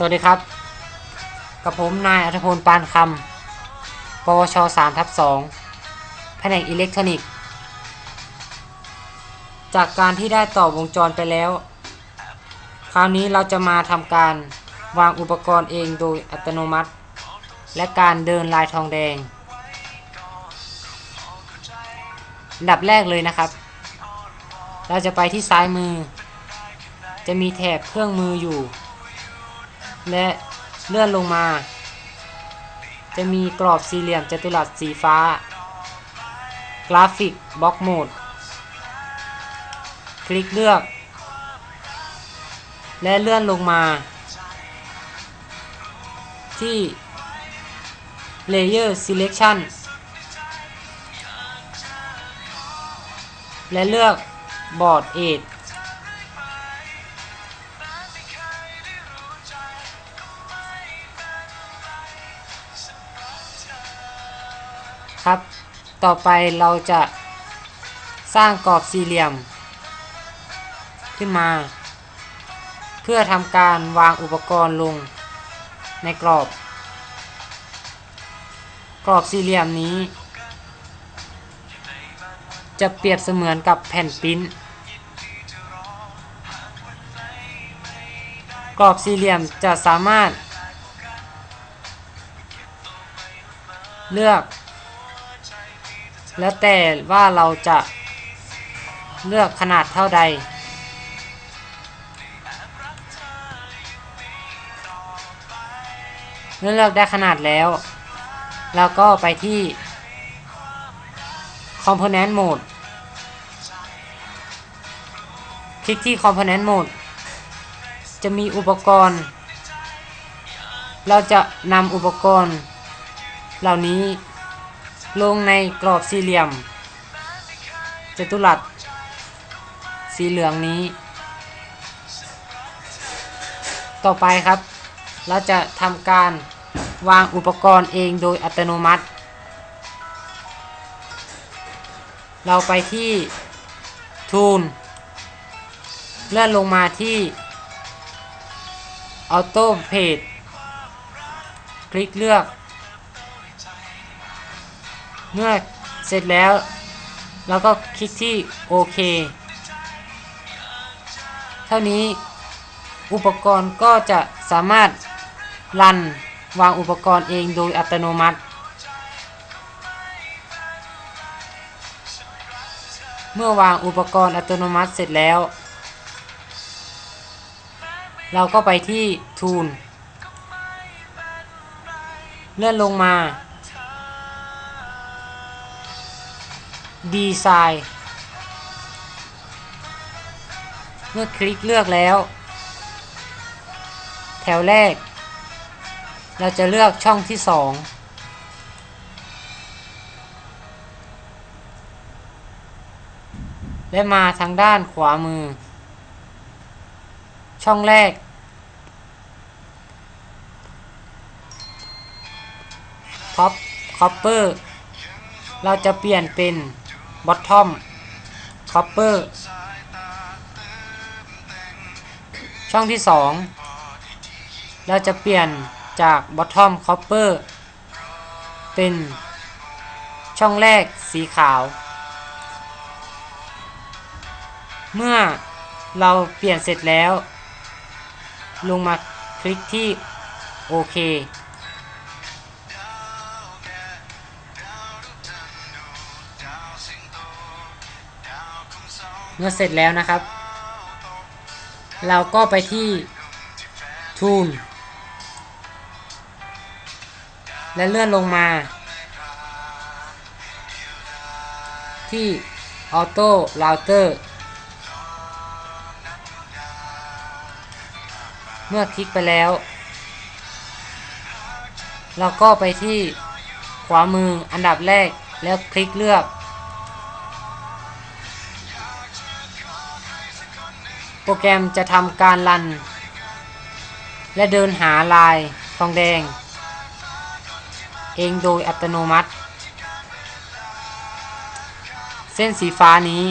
สวัสดีครับ กับผมนายอัธพลปานคำ ปวช3ทับ2แผนกอิเล็กทรอนิกส์ จากการที่ได้ต่อวงจรไปแล้ว คราวนี้เราจะมาทำการวางอุปกรณ์เองโดยอัตโนมัติ และการเดินลายทองแดง ดับแรกเลยนะครับ เราจะไปที่ซ้ายมือ จะมีแถบเครื่องมืออยู่ และเลื่อนลงมา จะมีกรอบสี่เหลี่ยมจัตุรัสสีฟ้า กราฟิกบล็อกโหมด คลิกเลือก และเลื่อนลงมา ที่ Layer Selection และเลือก Board Edge ครับ ต่อไปเราจะสร้างกรอบสี่เหลี่ยม ขึ้นมา เพื่อทำการวางอุปกรณ์ลงในกรอบ กรอบสี่เหลี่ยมนี้ จะเปรียบเสมือนกับแผ่นปิ้นกรอบสี่เหลี่ยมจะสามารถ เลือก แล้วแต่ว่าเราจะเลือกขนาดเท่าใด เมื่อเลือกได้ขนาดแล้ว เราก็ไปที่ Component Mode คลิกที่ Component Mode จะมีอุปกรณ์ เราจะนำอุปกรณ์ เหล่านี้ ลงในกรอบสี่เหลี่ยมจัตุรัสสีเหลืองนี้ ต่อไปครับ เราจะทำการวางอุปกรณ์เองโดยอัตโนมัติ เราไปที่ Tool เลื่อนลงมาที่ Auto Page คลิกเลือก เมื่อเสร็จแล้ว เราก็คลิกที่โอเคเท่านี้อุปกรณ์ก็จะสามารถรันวางอุปกรณ์เองโดยอัตโนมัติ เมื่อวางอุปกรณ์อัตโนมัติเสร็จแล้ว เราก็ไปที่ Tool เลื่อนลงมา ดีไซน์เมื่อคลิกเลือกแล้ว แถวแรก เราจะเลือกช่องที่2และมาทางด้านขวามือ ช่องแรกท็อปคอปเปอร์เราจะเปลี่ยนเป็น bottom copper ช่องที่ 2 เราจะเปลี่ยนจาก bottom copper เป็นช่องแรกสีขาว เมื่อเราเปลี่ยนเสร็จแล้ว ลงมาคลิกที่โอเค เมื่อเสร็จแล้วนะครับ เราก็ไปที่ Tool และเลื่อนลงมา ที่ Auto Router เมื่อคลิกไปแล้ว เราก็ไปที่ขวามืออันดับแรกแล้วคลิกเลือก โปรแกรมจะทำการรัน และเดินหาลายทองแดง เองโดยอัตโนมัติ เส้นสีฟ้านี้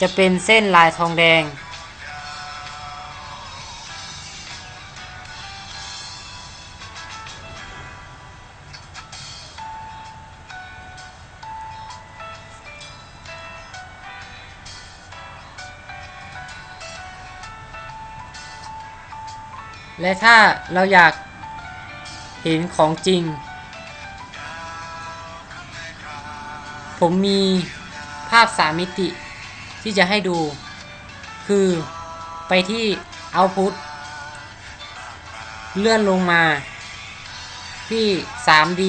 จะเป็นเส้นลายทองแดง และถ้าเราอยากเห็นของจริง ผมมีภาพสามมิติที่จะให้ดู คือไปที่ Output เลื่อนลงมาที่ 3D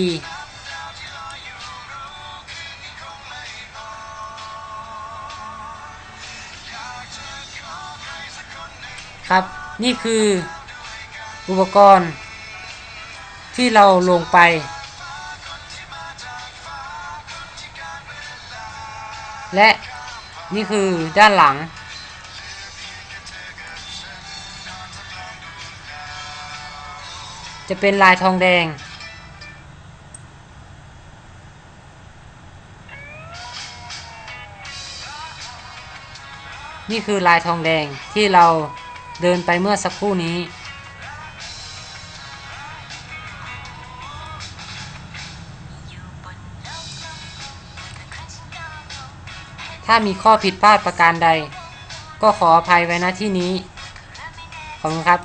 ครับ นี่คือ อุปกรณ์ที่เราลงไป และนี่คือด้านหลัง จะเป็นลายทองแดง นี่คือลายทองแดงที่เราเดินไปเมื่อสักครู่นี้ ถ้ามีข้อผิดพลาดประการใด ก็ขออภัยไว้ณที่นี้ ขอบคุณครับ